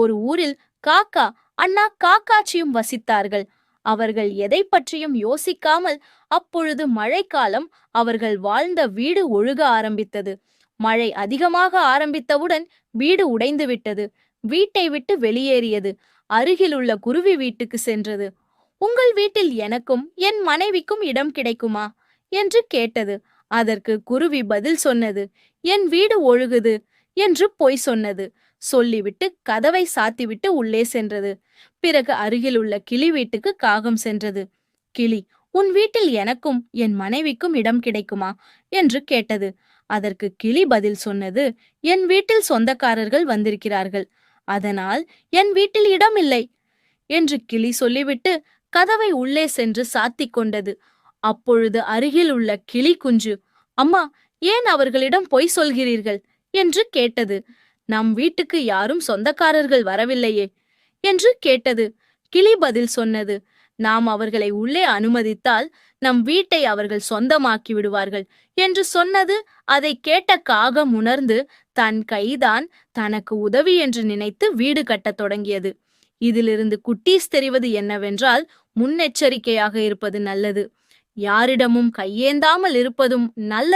ஒரு ஊரில் காக்கா அண்ணா காக்காச்சியும் வசித்தார்கள். அவர்கள் எதை பற்றியும் யோசிக்காமல் அப்பொழுது மழைக்காலம் அவர்கள் வாழ்ந்த வீடு ஒழுக ஆரம்பித்தது. மழை அதிகமாக ஆரம்பித்தவுடன் வீடு உடைந்து விட்டது வீட்டை விட்டு வெளியேறியது. அருகிலுள்ள குருவி வீட்டுக்கு சென்றது. உங்கள் வீட்டில் எனக்கும் என் மனைவிக்கும் இடம் கிடைக்குமா? என்று கேட்டது. அதற்கு குருவி பதில் சொன்னது. என் வீடு ஒழுகுது என்று பொய் சொன்னது. சொல்லிவிட்டு கதவை சாத்திவிட்டு உள்ளே சென்றது. பிறகு அருகில் உள்ள கிளி வீட்டுக்கு காகம் சென்றது. கிளி உன் வீட்டில் எனக்கும் என் மனைவிக்கும் இடம் கிடைக்குமா? என்று கேட்டது. அதற்கு கிளி பதில் சொன்னது என் வீட்டில் சொந்தக்காரர்கள் வந்திருக்கிறார்கள். அதனால் என் வீட்டில் இடம் இல்லை என்று கிளி சொல்லிவிட்டு கதவை உள்ளே சென்று சாத்திக் கொண்டது. அப்பொழுது அருகில் உள்ள கிளி குஞ்சு அம்மா ஏன் அவர்களிடம் பொய் சொல்கிறீர்கள்? என்று கேட்டது. நம் வீட்டுக்கு யாரும் சொந்தக்காரர்கள் வரவில்லையே என்று கேட்டது. கிளி பதில் சொன்னது. நாம் அவர்களை உள்ளே அனுமதித்தால் நம் வீட்டை அவர்கள் சொந்தமாக்கி விடுவார்கள் என்று சொன்னது. அதை கேட்ட காகம் உணர்ந்து தன் கைதான் தனக்கு உதவி என்று நினைத்து வீடு கட்டத் தொடங்கியது. இதிலிருந்து குட்டீஸ் தெரிவது என்னவென்றால் முன்னெச்சரிக்கையாக இருப்பது நல்லது. யாரிடமும் கையேந்தாமல் இருப்பதும் நல்ல